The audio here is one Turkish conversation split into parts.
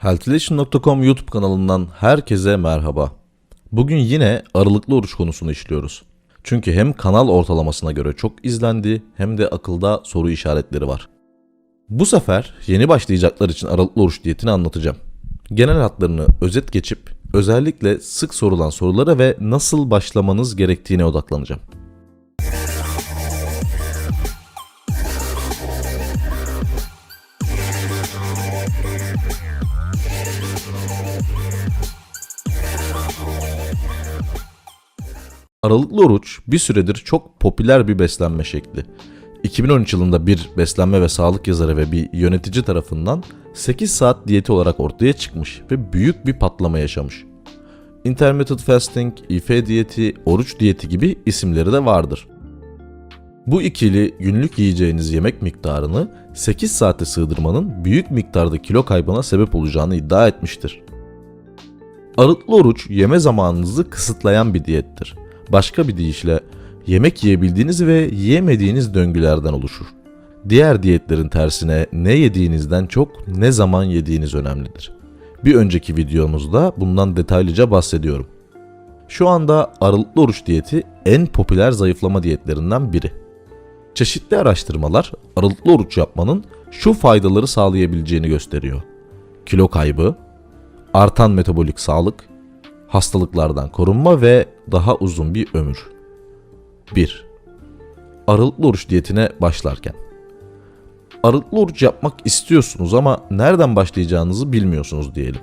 Healthylation.com YouTube kanalından herkese merhaba. Bugün yine aralıklı oruç konusunu işliyoruz. Çünkü hem kanal ortalamasına göre çok izlendi hem de akılda soru işaretleri var. Bu sefer yeni başlayacaklar için aralıklı oruç diyetini anlatacağım. Genel hatlarını özet geçip özellikle sık sorulan sorulara ve nasıl başlamanız gerektiğine odaklanacağım. Aralıklı oruç bir süredir çok popüler bir beslenme şekli. 2013 yılında bir beslenme ve sağlık yazarı ve bir yönetici tarafından 8 saat diyeti olarak ortaya çıkmış ve büyük bir patlama yaşamış. Intermittent fasting, IF diyeti, oruç diyeti gibi isimleri de vardır. Bu ikili günlük yiyeceğiniz yemek miktarını 8 saate sığdırmanın büyük miktarda kilo kaybına sebep olacağını iddia etmiştir. Aralıklı oruç yeme zamanınızı kısıtlayan bir diyettir. Başka bir deyişle yemek yiyebildiğiniz ve yiyemediğiniz döngülerden oluşur. Diğer diyetlerin tersine ne yediğinizden çok ne zaman yediğiniz önemlidir. Bir önceki videomuzda bundan detaylıca bahsediyorum. Şu anda aralıklı oruç diyeti en popüler zayıflama diyetlerinden biri. Çeşitli araştırmalar aralıklı oruç yapmanın şu faydaları sağlayabileceğini gösteriyor. Kilo kaybı, artan metabolik sağlık, hastalıklardan korunma ve daha uzun bir ömür. 1. Aralıklı oruç diyetine başlarken. Aralıklı oruç yapmak istiyorsunuz ama nereden başlayacağınızı bilmiyorsunuz diyelim.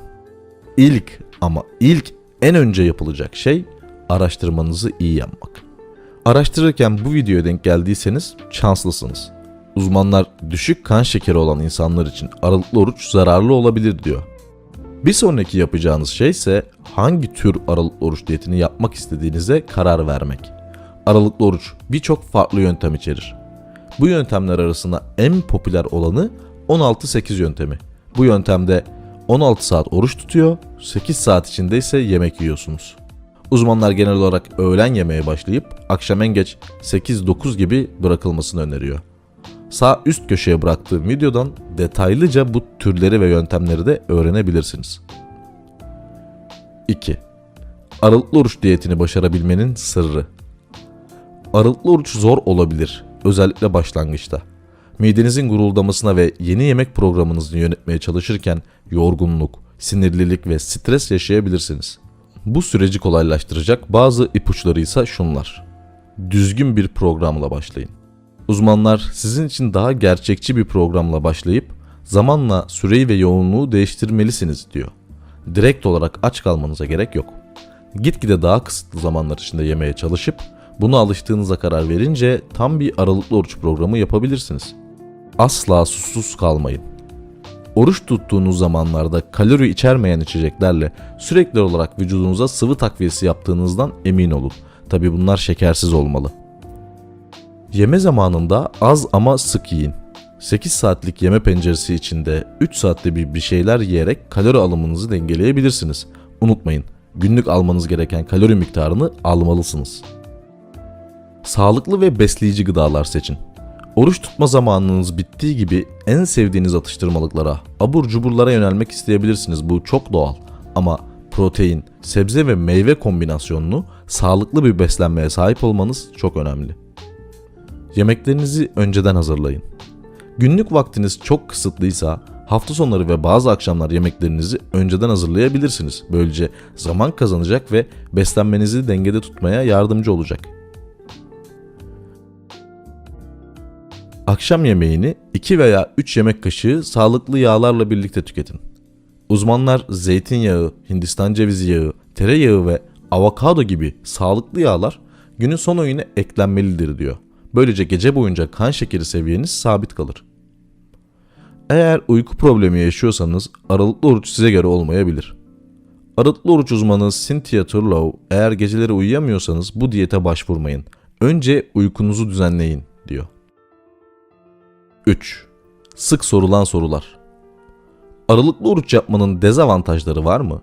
İlk ama ilk en önce yapılacak şey araştırmanızı iyi yapmak. Araştırırken bu videoya denk geldiyseniz şanslısınız. Uzmanlar düşük kan şekeri olan insanlar için aralıklı oruç zararlı olabilir diyor. Bir sonraki yapacağınız şey ise hangi tür aralıklı oruç diyetini yapmak istediğinize karar vermek. Aralıklı oruç birçok farklı yöntem içerir. Bu yöntemler arasında en popüler olanı 16-8 yöntemi. Bu yöntemde 16 saat oruç tutuyor, 8 saat içinde ise yemek yiyorsunuz. Uzmanlar genel olarak öğlen yemeye başlayıp akşam en geç 8-9 gibi bırakılmasını öneriyor. Sağ üst köşeye bıraktığım videodan detaylıca bu türleri ve yöntemleri de öğrenebilirsiniz. 2. Aralıklı oruç diyetini başarabilmenin sırrı. Aralıklı oruç zor olabilir, özellikle başlangıçta. Midenizin guruldamasına ve yeni yemek programınızı yönetmeye çalışırken yorgunluk, sinirlilik ve stres yaşayabilirsiniz. Bu süreci kolaylaştıracak bazı ipuçları ise şunlar. Düzgün bir programla başlayın. Uzmanlar sizin için daha gerçekçi bir programla başlayıp zamanla süreyi ve yoğunluğu değiştirmelisiniz diyor. Direkt olarak aç kalmanıza gerek yok. Gitgide daha kısıtlı zamanlar içinde yemeye çalışıp buna alıştığınıza karar verince tam bir aralıklı oruç programı yapabilirsiniz. Asla susuz kalmayın. Oruç tuttuğunuz zamanlarda kalori içermeyen içeceklerle sürekli olarak vücudunuza sıvı takviyesi yaptığınızdan emin olun. Tabi bunlar şekersiz olmalı. Yeme zamanında az ama sık yiyin. 8 saatlik yeme penceresi içinde 3 saatte bir bir şeyler yiyerek kalori alımınızı dengeleyebilirsiniz. Unutmayın, günlük almanız gereken kalori miktarını almalısınız. Sağlıklı ve besleyici gıdalar seçin. Oruç tutma zamanınız bittiği gibi en sevdiğiniz atıştırmalıklara, abur cuburlara yönelmek isteyebilirsiniz. Bu çok doğal. Ama protein, sebze ve meyve kombinasyonunu sağlıklı bir beslenmeye sahip olmanız çok önemli. Yemeklerinizi önceden hazırlayın. Günlük vaktiniz çok kısıtlıysa hafta sonları ve bazı akşamlar yemeklerinizi önceden hazırlayabilirsiniz. Böylece zaman kazanacak ve beslenmenizi dengede tutmaya yardımcı olacak. Akşam yemeğini 2 veya 3 yemek kaşığı sağlıklı yağlarla birlikte tüketin. Uzmanlar zeytinyağı, hindistan cevizi yağı, tereyağı ve avokado gibi sağlıklı yağlar günün son öğüne eklenmelidir diyor. Böylece gece boyunca kan şekeri seviyeniz sabit kalır. Eğer uyku problemi yaşıyorsanız aralıklı oruç size göre olmayabilir. Aralıklı oruç uzmanı Cynthia Turlow eğer geceleri uyuyamıyorsanız bu diyete başvurmayın. Önce uykunuzu düzenleyin diyor. 3. Sık sorulan sorular. Aralıklı oruç yapmanın dezavantajları var mı?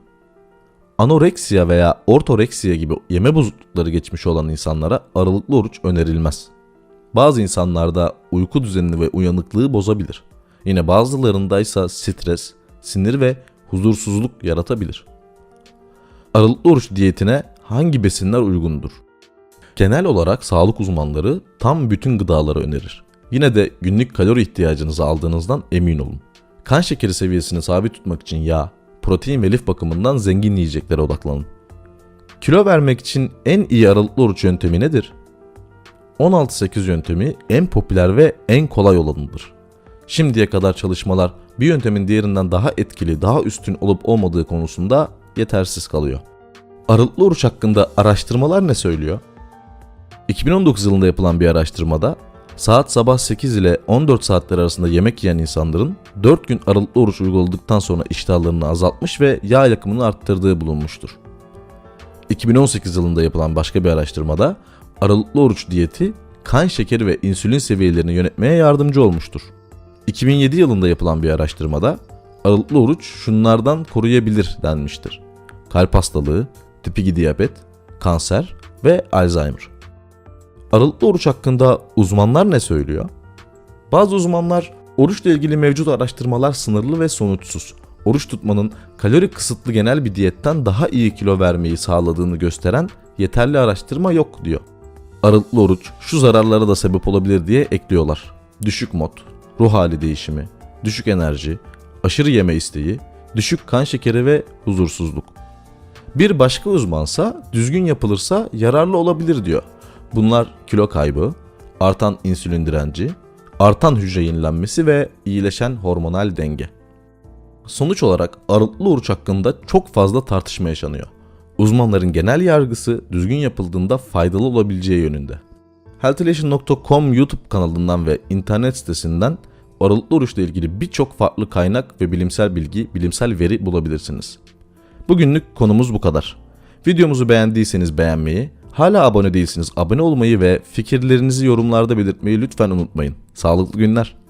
Anoreksiya veya ortoreksiya gibi yeme bozuklukları geçmiş olan insanlara aralıklı oruç önerilmez. Bazı insanlarda uyku düzenini ve uyanıklığı bozabilir. Yine bazılarında ise stres, sinir ve huzursuzluk yaratabilir. Aralıklı oruç diyetine hangi besinler uygundur? Genel olarak sağlık uzmanları tam bütün gıdaları önerir. Yine de günlük kalori ihtiyacınızı aldığınızdan emin olun. Kan şekeri seviyesini sabit tutmak için yağ, protein ve lif bakımından zengin yiyeceklere odaklanın. Kilo vermek için en iyi aralıklı oruç yöntemi nedir? 16-8 yöntemi en popüler ve en kolay olanıdır. Şimdiye kadar çalışmalar bir yöntemin diğerinden daha etkili, daha üstün olup olmadığı konusunda yetersiz kalıyor. Aralıklı oruç hakkında araştırmalar ne söylüyor? 2019 yılında yapılan bir araştırmada saat sabah 8 ile 14 saatler arasında yemek yiyen insanların 4 gün aralıklı oruç uyguladıktan sonra iştahlarını azaltmış ve yağ yakımını arttırdığı bulunmuştur. 2018 yılında yapılan başka bir araştırmada aralıklı oruç diyeti kan şekeri ve insülin seviyelerini yönetmeye yardımcı olmuştur. 2007 yılında yapılan bir araştırmada aralıklı oruç şunlardan koruyabilir denmiştir. Kalp hastalığı, tip 2 diyabet, kanser ve Alzheimer. Aralıklı oruç hakkında uzmanlar ne söylüyor? Bazı uzmanlar oruçla ilgili mevcut araştırmalar sınırlı ve sonuçsuz. Oruç tutmanın kalori kısıtlı genel bir diyetten daha iyi kilo vermeyi sağladığını gösteren yeterli araştırma yok diyor. Aralıklı oruç şu zararlara da sebep olabilir diye ekliyorlar. Düşük mod, ruh hali değişimi, düşük enerji, aşırı yeme isteği, düşük kan şekeri ve huzursuzluk. Bir başka uzmansa düzgün yapılırsa yararlı olabilir diyor. Bunlar kilo kaybı, artan insülin direnci, artan hücre yenilenmesi ve iyileşen hormonal denge. Sonuç olarak aralıklı oruç hakkında çok fazla tartışma yaşanıyor. Uzmanların genel yargısı düzgün yapıldığında faydalı olabileceği yönünde. Healthylation.com YouTube kanalından ve internet sitesinden aralıklı oruçla ilgili birçok farklı kaynak ve bilimsel bilgi, bilimsel veri bulabilirsiniz. Bugünlük konumuz bu kadar. Videomuzu beğendiyseniz beğenmeyi, hala abone değilseniz abone olmayı ve fikirlerinizi yorumlarda belirtmeyi lütfen unutmayın. Sağlıklı günler.